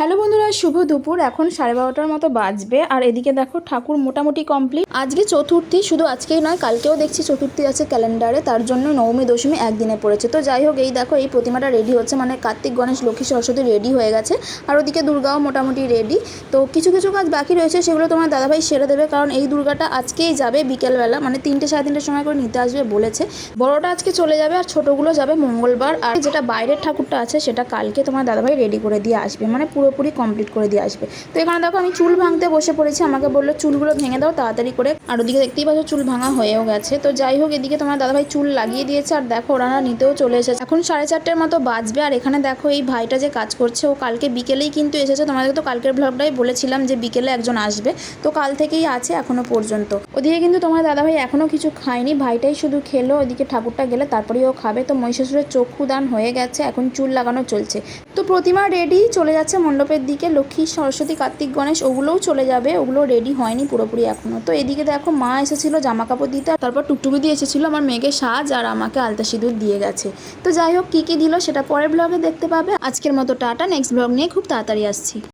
Hello বন্ধুরা, শুভ দুপুর। এখন সাড়ে বারোটার মতো বাজবে। আর এদিকে দেখো, ঠাকুর মোটামুটি কমপ্লিট আজকে চতুর্থী, শুধু আজকেই নয়, কালকেও দেখছি চতুর্থী আছে ক্যালেন্ডারে। তার জন্য নবমী, দশমী একদিনে পড়েছে। তো যাই হোক, এই দেখো, এই প্রতিমাটা রেডি হচ্ছে। মানে কার্তিক, গণেশ, লক্ষ্মী, সরস্বতী রেডি হয়ে গেছে। আর ওদিকে দুর্গাও মোটামুটি রেডি তো কিছু কিছু কাজ বাকি রয়েছে, সেগুলো তোমার দাদাভাই সেরে দেবে। কারণ এই দুর্গাটা আজকেই যাবে বিকেলবেলা। মানে তিনটে, সাড়ে তিনটের সময় করে নিতে আসবে বলেছে। বড়টা আজকে চলে যাবে আর ছোটোগুলো যাবে মঙ্গলবার। আর যেটা বাইরের ঠাকুরটা আছে, সেটা কালকে তোমার দাদাভাই রেডি করে দিয়ে আসবে। মানে পুরোপুরি কমপ্লিট করে দিয়ে আসবে। তো এখানে দেখো আমি চুল ভাঙতে বসে পড়েছি। আমাকে বলল, চুলগুলো ভেঙে দাও তাড়াতাড়ি করে। আর ওদিকে দেখতেই পাচ্ছ চুল ভাঙা হয়েও গেছে। তো যাই হোক, এদিকে তোমার দাদাভাই চুল লাগিয়ে দিয়েছে। আর দেখো, ওরা নিতেও চলে এসেছে। এখন সাড়ে চারটের মতো বাজবে। আর এখানে দেখো, এই ভাইটা যে কাজ করছে, ও কালকে বিকেলেই কিন্তু এসেছে। তোমাদের তো কালকের ব্লগটাই বলেছিলাম যে বিকেলে একজন আসবে। তো কাল থেকেই আছে এখনও পর্যন্ত। ওদিকে কিন্তু তোমার দাদাভাই এখনও কিছু খায়নি। ভাইটাই শুধু খেলো। ওদিকে ঠাকুরটা গেলে তারপরেই ও খাবে। তো মহিষাসুরের চক্ষু দান হয়ে গেছে। এখন চুল লাগানো চলছে। তো প্রতিমা রেডি চলে যাচ্ছে। মণ্ডপের দিকে লক্ষ্মী, সরস্বতী, কার্তিক, গণেশ, ওগুলোও চলে যাবে। ওগুলো রেডি হয়নি পুরোপুরি এখনও। তো এদিকে দেখো মা এসেছিল জামা কাপড় দিতে তারপর টুকটুকি দিয়ে এসেছিল আমার মেয়েকে সাজ আর আমাকে আলতা সিঁদুর দিয়ে গেছে। তো যাই হোক, কী কী দিল সেটা পরের ব্লগে দেখতে পাবে। আজকের মতো টাটা নেক্সট ব্লগ নিয়ে খুব তাড়াতাড়ি আসছি।